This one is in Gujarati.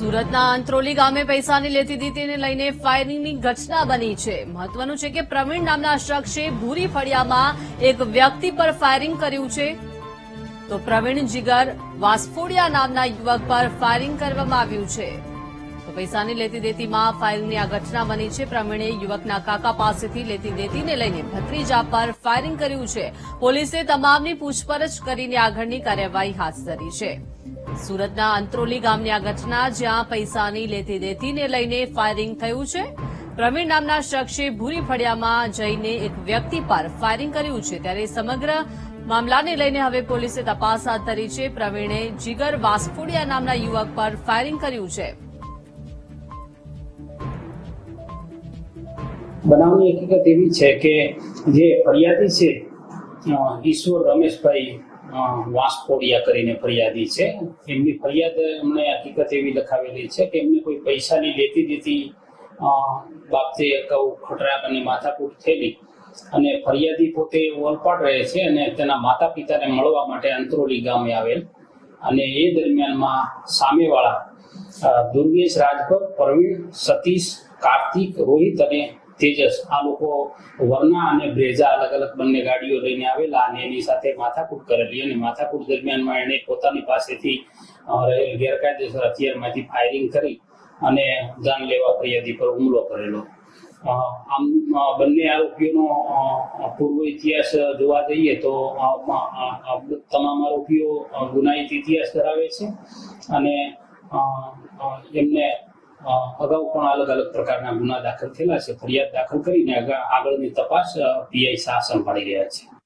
સુરતના અંત્રોલી ગામે પૈસાની લેતી દીતીને લઈને ફાયરિંગની ઘટના બની છે. મહત્વનું છે કે પ્રવીણ નામના શખ્સે ભૂરી ફળિયામાં એક વ્યક્તિ પર ફાયરિંગ કર્યું છે. તો પ્રવીણ જીગર વાસફોડિયા નામના યુવક પર ફાયરિંગ કરવામાં આવ્યું છે. પૈસાની લેતી દેતીમાં ફાયરિંગની આ ઘટના બની છે. પ્રવીણે યુવકના કાકા પાસેથી લેતી દેતીને લઈને ભત્રીજા પર ફાયરિંગ કર્યું છે. પોલીસે તમામની પૂછપરછ કરીને આગળની કાર્યવાહી હાથ ધરી છે. સુરતના અંત્રોલી ગામની આ ઘટના જ્યાં પૈસાની લેતી દેતીને લઈને ફાયરિંગ થયું છે. પ્રવીણ નામના શખ્સે ભૂરી ફળિયામાં જઈને એક વ્યક્તિ પર ફાયરિંગ કર્યું છે. ત્યારે સમગ્ર મામલાને લઈને હવે પોલીસે તપાસ હાથ ધરી છે. પ્રવીણે જીગર વાસફોડિયા નામના યુવક પર ફાયરિંગ કર્યું છે. બનાવની હકીકત એવી છે કે જે ફરિયાદી છે ઈશ્વર રમેશભાઈ વાંસપોડિયા કરીને ફરિયાદી છે. એમની ફરિયાદ અમને હકીકત એવી લખાવેલી છે કે એમને કોઈ પૈસાની લેતી દેતી બાબતે અગાઉ ખટરાક અને માથાકૂટ થયેલી અને ફરિયાદી પોતે ઓલપાડ રહે છે અને તેના માતા પિતાને મળવા માટે અંત્રોલી ગામે આવેલ અને એ દરમિયાનમાં સામેવાળા દુર્ગેશ રાજભર પ્રવીણ, સતીશ, કાર્તિક, રોહિત અને તેજસ, આ લોકો વરના અને બ્રેઝા અલગ અલગ બંને ગાડીઓ લઈને આવેલા અને એની સાથે માથાકૂટ કરેલી અને માથાકૂટ દરમિયાનમાં એણે પોતાની પાસેથી રહેલ ગેરકાયદેસર હથિયારમાંથી ફાયરિંગ કરી અને જાન લેવા ફરિયાદી પર હુમલો કરેલો. આમ બંને આરોપીઓનો પૂર્વ ઇતિહાસ જોવા જઈએ તો તમામ આરોપીઓ ગુનાહિત ઇતિહાસ ધરાવે છે અને એમને અગાઉ પણ અલગ અલગ પ્રકારના ગુના દાખલ થયેલા છે. ફરિયાદ દાખલ કરીને આગળ- આગળની તપાસ પીઆઈ શાહ સંભાળી રહ્યા છે.